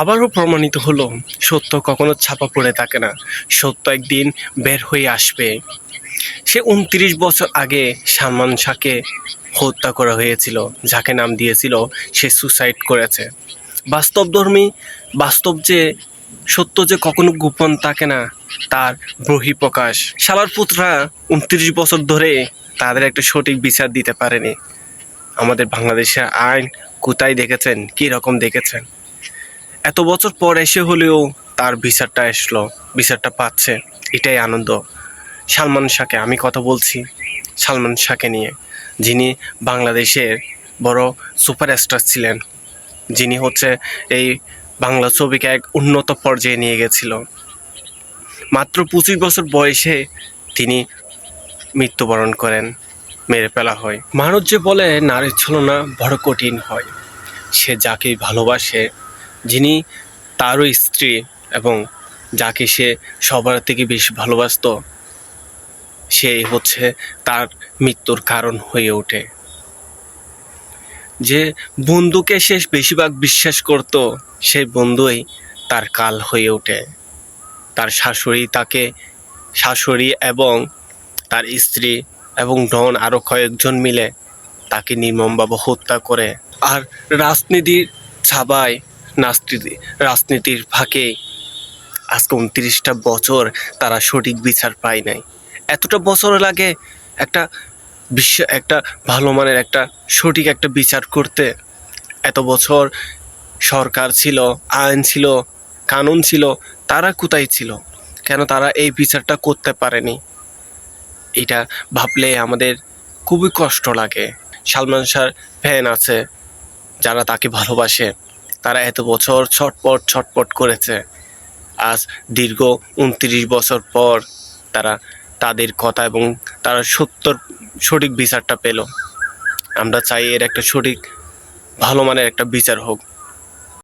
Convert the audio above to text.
আবারও প্রমাণিত হলো, সত্য কখনো ছাপা পড়ে থাকে না। সত্য একদিন বের হয়ে আসবে। সে উনত্রিশ বছর আগে সালমান শাহকে হত্যা করা হয়েছিল, যাকে নাম দিয়েছিল সে সুসাইড করেছে। বাস্তবধর্মী বাস্তব যে, সত্য যে কখনো গোপন থাকে না, তার বহিঃপ্রকাশ শালার পুত্রা উনত্রিশ বছর ধরে তাদের একটা সঠিক বিচার দিতে পারেনি। আমাদের বাংলাদেশের আইন কোথায় দেখেছেন কী রকম দেখেছেন? এত বছর পর এসে হলেও তার বিচারটা আসলো বিচারটা পাচ্ছে। এটাই আনন্দ। সালমান শাহকে আমি কথা বলছি, সালমান শাহকে নিয়ে। যিনি বাংলাদেশের বড় সুপারস্টার ছিলেন, যিনি হচ্ছে এই বাংলা ছবিকে এক উন্নত পর্যায়ে নিয়ে গেছিল। মাত্র পঁচিশ বছর বয়সে তিনি মৃত্যুবরণ করেন, মেরে ফেলা হয়। মানুষ যে বলে, নারীর ছলনা বড় কঠিন হয়। সে যাকে ভালোবাসে যিনি তারও স্ত্রী এবং যাকে সে সবার থেকে বেশি ভালোবাসতো সেই হচ্ছে তার মৃত্যুর কারণ হয়ে ওঠে। যে বন্ধুকে সে বেশিরভাগ বিশ্বাস করত, সেই বন্ধুই তার কাল হয়ে ওঠে। তার শাশুড়ি তাকে, শাশুড়ি এবং তার স্ত্রী এবং ডন আরও কয়েকজন মিলে তাকে নির্মমভাবে হত্যা করে। আর রাজনীতির ছাবায় নাস্তি রাজনীতির ফাঁকে আজকে উনত্রিশটা বছর তারা সঠিক বিচার পায় নাই। এতটা বছর লাগে একটা বিশ্ব একটা ভালো মানের একটা সঠিক একটা বিচার করতে। এত বছর সরকার ছিল, আইন ছিল, কানুন ছিল, তারা কোথায় ছিল? কেন তারা এই বিচারটা করতে পারেনি? এটা ভাবলে আমাদের খুবই কষ্ট লাগে। সালমান শাহর ফ্যান আছে, যারা তাকে ভালোবাসে। তারা এত বছর ছটপট ছটপট করেছে। আজ দীর্ঘ উনত্রিশ বছর পর তারা তাদের কথা এবং তারা সত্যর সঠিক বিচারটা পেল। আমরা চাই এর একটা সঠিক, ভালো মানের একটা বিচার হোক।